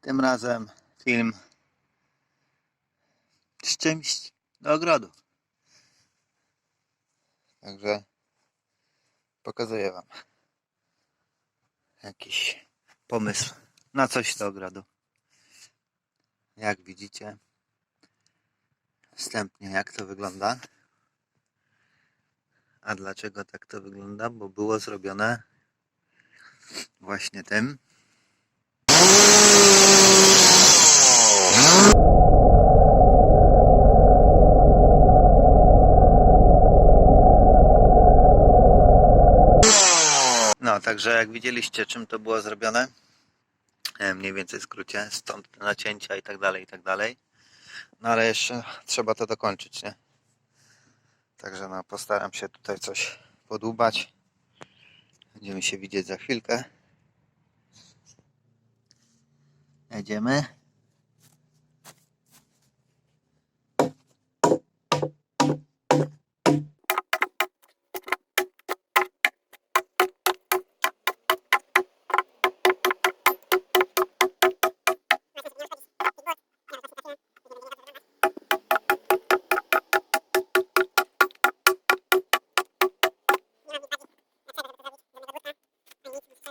Tym razem film z czymś do ogrodu. Także pokazuję Wam jakiś pomysł na coś do ogrodu. Jak widzicie, wstępnie jak to wygląda. A dlaczego tak to wygląda? Bo było zrobione właśnie tym. No, także jak widzieliście, czym to było zrobione, e, mniej więcej w skrócie, stąd nacięcia i tak dalej, i tak dalej. No ale jeszcze trzeba to dokończyć, nie? Także no, postaram się tutaj coś podłubać. Będziemy się widzieć za chwilkę. Jedziemy.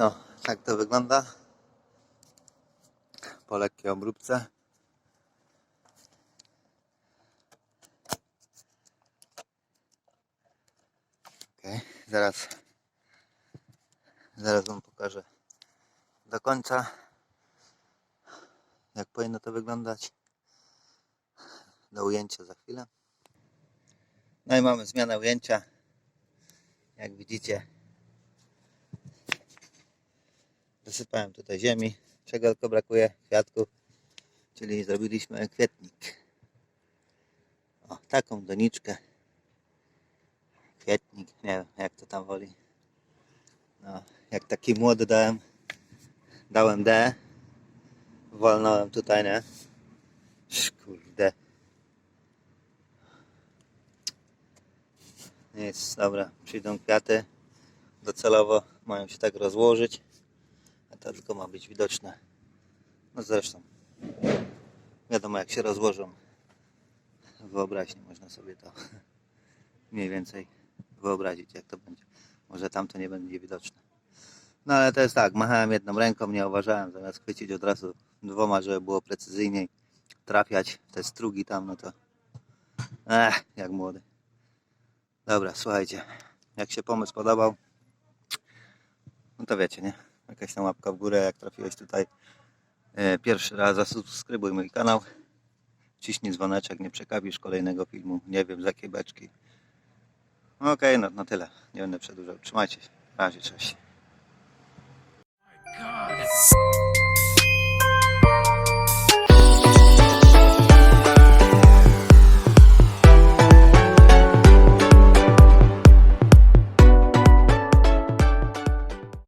No, tak to wygląda. Po lekkiej obróbce. Ok, zaraz zaraz wam pokażę do końca jak powinno to wyglądać do ujęcia za chwilę. No i mamy zmianę ujęcia. Jak widzicie, Zasypałem tutaj ziemi, czego tylko brakuje, kwiatków, czyli zrobiliśmy kwietnik. O, taką doniczkę. Kwietnik, nie wiem jak to tam woli. No, jak taki młody dałem, dałem D, walnąłem tutaj, nie? Kurde. Nic, dobra, przyjdą kwiaty. Docelowo mają się tak rozłożyć. To tylko ma być widoczne. No zresztą, wiadomo jak się rozłożą. Wyobraźni można sobie to mniej więcej wyobrazić, jak to będzie. Może tam to nie będzie widoczne. No ale to jest tak, machałem jedną ręką, nie uważałem, zamiast chwycić od razu dwoma, żeby było precyzyjniej trafiać te strugi tam, no to Ech, jak młody. Dobra, słuchajcie, jak się pomysł podobał, no to wiecie, nie? Jakaś tam łapka w górę, jak trafiłeś tutaj e, pierwszy raz, zasubskrybuj mój kanał. Ciśnij dzwoneczek, nie przekapisz kolejnego filmu, nie wiem z jakiej beczki. Okej, no na tyle. Nie będę przedłużał. Trzymajcie się. Na razie, cześć.